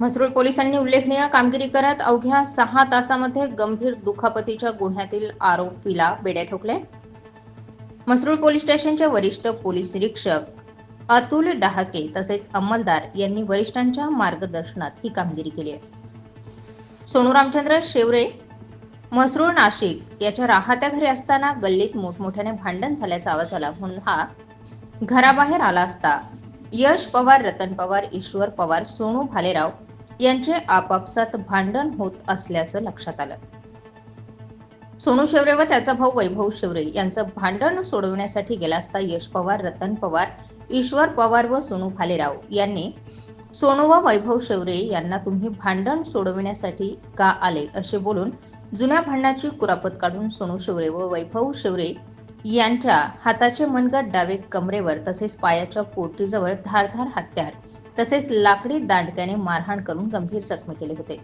म्हसरूळ पोलिसांनी उल्लेखनीय कामगिरी करत अवघ्या सहा तासामध्ये गंभीर दुखापतीच्या गुन्ह्यातील आरोपीला बेड्या ठोकले. म्हसरूळ पोलीस स्टेशनचे वरिष्ठ पोलीस निरीक्षक अतुल डहाके तसेच अंमलदार यांनी वरिष्ठांच्या मार्गदर्शनात ही कामगिरी केली आहे. सोनू रामचंद्र शेवरे म्हसरूळ नाशिक याच्या राहत्या घरी असताना गल्लीत मोठमोठ्याने भांडण झाल्याचा आवाज आला. म्हणून हा घराबाहेर आला असता यश पवार रतन पवार ईश्वर पवार सोनू भालेराव यांचे आपापसात भांडण होत असल्याचं लक्षात आलं. सोनू शेवरे व त्याचा भाऊ वैभव शेवरे यांचं भांडण सोडवण्यासाठी गेला असता यश पवार रतन पवार ईश्वर पवार व सोनू भालेराव यांनी सोनू व वैभव शेवरे यांना तुम्ही भांडण सोडविण्यासाठी का आले असे बोलून जुन्या भांडणाची कुरापत काढून सोनू शेवरे व वैभव शेवरे यांच्या हाताचे मनगट डावे कमरेवर तसेच पायाच्या पोटीजवळ धारधार हत्यार तसेच लाकडी दांडक्याने मारहाण करून गंभीर जखमी केले होते.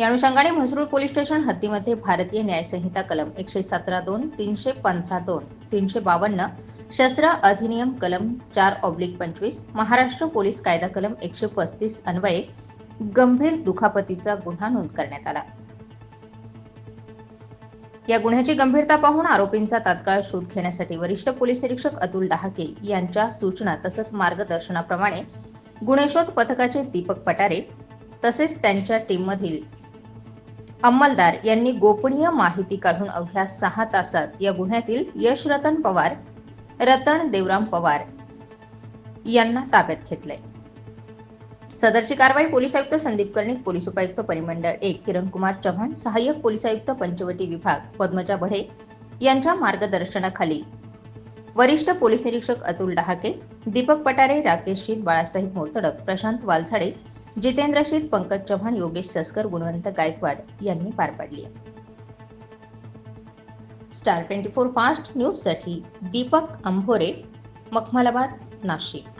या अनुषंगाने म्हसरूळ पोलीस स्टेशन हद्दीमध्ये भारतीय न्यायसंहिता कलम एकशे सतरा दोन तीनशे पंधरा दोन तीनशे बावन्न शस्त्र अधिनियम कलम चार ऑब्लिक पंचवीस महाराष्ट्र पोलीस कायदा कलम एकशे पस्तीस अन्वये गंभीर दुखापतीचा गुन्हा नोंद करण्यात आला. या गुन्ह्याची गंभीरता पाहून आरोपींचा तात्काळ शोध घेण्यासाठी वरिष्ठ पोलीस निरीक्षक अतुल डहाके यांच्या सूचना तसंच मार्गदर्शनाप्रमाणे गुन्हेशोध पथकाचे दीपक पटारे तसेच त्यांच्या टीममधील अंमलदार यांनी गोपनीय माहिती काढून अवघ्या सहा तासात या गुन्ह्यातील यश रतन पवार रतन देवराम पवार यांना ताब्यात घेतलंय. सदरची कारवाई पोलीस आयुक्त संदीप कर्णिक पोलीस उपायुक्त परिमंडळ एक किरण कुमार चव्हाण सहाय्यक पोलीस आयुक्त पंचवटी विभाग पद्मजा भडे यांच्या मार्गदर्शनाखाली. वरिष्ठ पोलीस निरीक्षक अतुल डहाके दीपक पटारे राकेश शीत बाळासाहेब मोरतडक प्रशांत वालझाडे जितेंद्र शीत पंकज चव्हाण योगेश सस्कर गुणवंत गायकवाड यांनी पार पाडली आहे. स्टार ट्वेंटी फोर फास्ट न्यूजसाठी दीपक अंभोरे मखमलाबाद नाशिक.